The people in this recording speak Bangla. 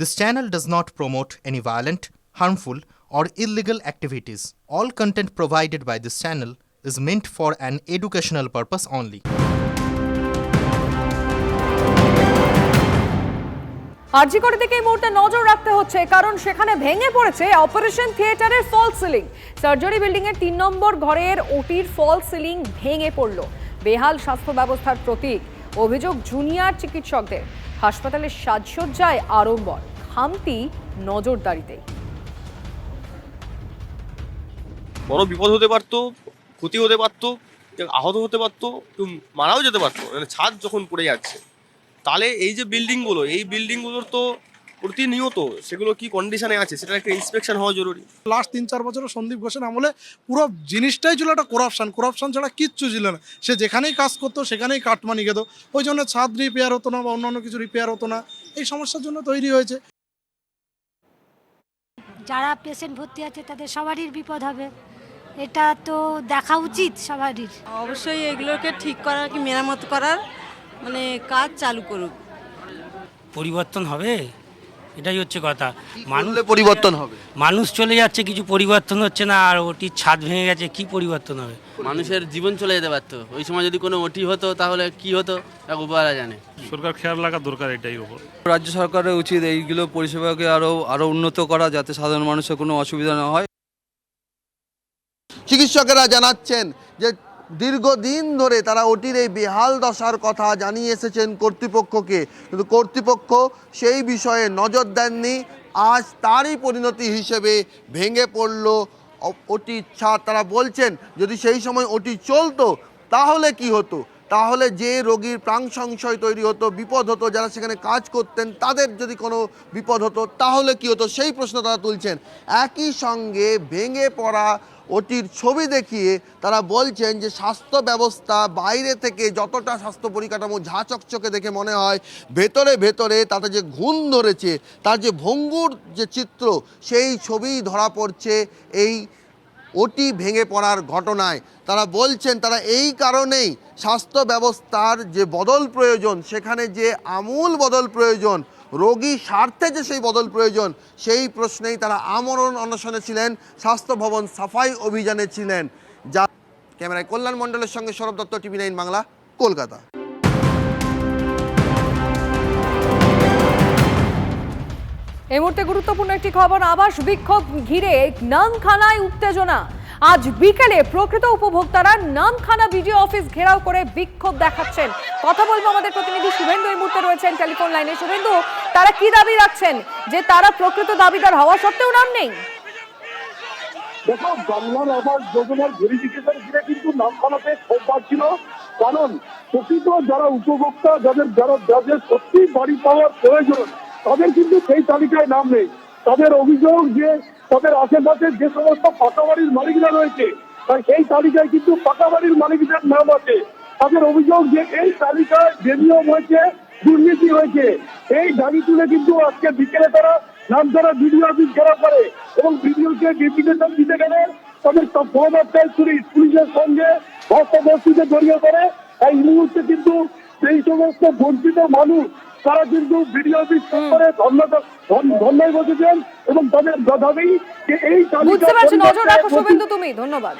This channel does not promote any violent, harmful, or illegal activities. All content provided by this channel is meant for an educational purpose only. RG Kar দিকে এই মুহূর্তে নজর রাখতে হচ্ছে কারণ সেখানে ভেঙে পড়েছে অপারেশন থিয়েটারের ফল সিলিং সার্জারি বিল্ডিং এর তিন নম্বর ঘরের ওটির ফল সিলিং ভেঙে পড়ল। বেহাল স্বাস্থ্য ব্যবস্থার প্রতীক। অভিযোগ জুনিয়র চিকিৎসকদের। হাসপাতালের সাজসজ্জায় আড়ম্বর। খামতি নজরদারিতেই বড় বিপদ হতে পারতো ক্ষতি হতে পারতো কেউ আহত হতে পারতো কেউ মারাও যেতে পারতো মানে ছাদ যখন পড়ে যাচ্ছে তাহলে এই যে বিল্ডিংগুলো এই বিল্ডিংগুলোর তো প্রতিনিয়ত সেগুলো কি কন্ডিশনে আছে সেটা একটা ইন্সপেকশন হওয়া জরুরি। লাস্ট তিন চার বছরে সন্দীপ ঘোষের আমলে পুরো জিনিসটাই ছিল একটা করাপশন করাপশন ছাড়া কিচ্ছু ছিল না। সে যেখানেই কাজ করতো সেখানেই কাটমানি খেত। ওই জন্য ছাদ রিপেয়ার হতো না বা অন্যান্য কিছু রিপেয়ার হতো না। এই সমস্যার জন্য তৈরি হয়েছে। যারা পেশেন্ট ভর্তি আছে তাদের সবারই বিপদ হবে। এটা তো দেখা উচিত সবারই। অবশ্যই এগুলোকে ঠিক করার কি মেরামত করার মানে কাজ চালু করুক। পরিবর্তন হবে? এটাই হচ্ছে কথা। মানুষ পরিবর্তন হবে? মানুষ চলে যাচ্ছে কিছু পরিবর্তন হচ্ছে না আর ওটির ছাদ ভেঙে গেছে কি পরিবর্তন হবে? মানুষের জীবন চলে যেতে পারত। ওই সময় যদি কোনো ওটি হতো তাহলে কি হতো তা উপরা জানে। সরকার খেয়াল রাখা দরকার এটাই ওপর। রাজ্য সরকারের উচিত এইগুলো পরিষেবাকে আরও আরও উন্নত করা যাতে সাধারণ মানুষের কোনো অসুবিধা না হয়। চিকিৎসকেরা জানাচ্ছেন যে দীর্ঘদিন ধরে তারা ওটির এই বেহাল দশার কথা জানিয়ে এসেছেন কর্তৃপক্ষকে। কিন্তু কর্তৃপক্ষ সেই বিষয়ে নজর দেননি। আজ তারই পরিণতি হিসেবে ভেঙে পড়ল ওটির ছাদ তারা বলছেন, যদি সেই সময় ওটি চলতো, তাহলে কি হতো? তাহলে যে রোগীর প্রাণ সংশয় তৈরি হতো, বিপদ হতো, যারা সেখানে কাজ করতেন, তাদের যদি কোনো বিপদ হতো, তাহলে কি হতো? সেই প্রশ্ন তারা তুলছেন। একই সঙ্গে ভেঙে পড়া ওটির ছবি দেখিয়ে তারা বলছেন যে স্বাস্থ্য ব্যবস্থা বাইরে থেকে যতটা স্বাস্থ্য পরিকাঠামো ঝা চকচকে দেখে মনে হয়, ভেতরে ভেতরে তাতে যে ঘুণ ধরেছে, তার যে ভঙ্গুর যে চিত্র, সেই ছবি ধরা পড়ছে এই ওটি ভেঙে পড়ার ঘটনায়। তারা বলছেন তারা এই কারণেই স্বাস্থ্য ব্যবস্থার যে বদল প্রয়োজন, সেখানে যে আমূল বদল প্রয়োজন রোগী স্বার্থে যে সেই বদল প্রয়োজন, সেই প্রশ্নেই তারা আমরণ অনশনে ছিলেন, স্বাস্থ্য ভবন সাফাই অভিযানে ছিলেন। যা ক্যামেরায় কল্যাণ মণ্ডলের সঙ্গে সৌরভ দত্ত, টিভি নাইন বাংলা, কলকাতা। এই মুহূর্তে গুরুত্বপূর্ণ একটি খবর, আবাস বিক্ষোভ ঘিরে নামখানায় উত্তেজনা। আজ বিকেলে প্রকৃত উপভোক্তারা নামখানা বিডিও অফিস ঘেরাও করে বিক্ষোভ দেখাচ্ছেন। কথা বলব আমাদের প্রতিনিধি শুভেন্দু এই মুহূর্তে রয়েছেন টেলিফোন লাইনে। শুভেন্দু, তারা কি দাবি রাখছেন? যে তারা প্রকৃত দাবিদার হওয়া সত্ত্বেও নাম নেই? দেখো বাংলার আবাস যোজনার ভেরিফিকেশন ঘিরে কিন্তু নামখানাতে ক্ষোভ ছিল কারণ প্রকৃত যারা উপভোক্তা, যাদের যারা, যাদের সত্যি বাড়ি পাওয়ার প্রয়োজন, তাদের কিন্তু সেই তালিকায় নাম নেই। তাদের অভিযোগ যে তাদের আশেপাশে যে সমস্ত পাকা বাড়ির মালিকরা রয়েছে সেই তালিকায় কিন্তু পাকা বাড়ির মালিকদের নাম আছে। তাদের অভিযোগ যে এই তালিকায় যে নিয়ম হয়েছে, দুর্নীতি হয়েছে। এই দাবি তুলে কিন্তু আজকে বিকেলে তারা নামধারা বিডিও অফিস ঘেরাও করে এবং বিডিওকে ডেপুটেশন দিতে গেলে তাদের সহবার্তায় পুলিশ, পুলিশের সঙ্গে ধস্তাধস্তিতে জড়িয়ে পড়ে। এই মুহূর্তে কিন্তু সেই সমস্ত বঞ্চিত মানুষ তারা কিন্তু ভিডিও অফিস করে ধন্যবাদ বসেছেন এবং তাদের দাবি যে এই তালিকা বুঝতে পারছি নজর রাখো শুভেন্দু তুমি ধন্যবাদ।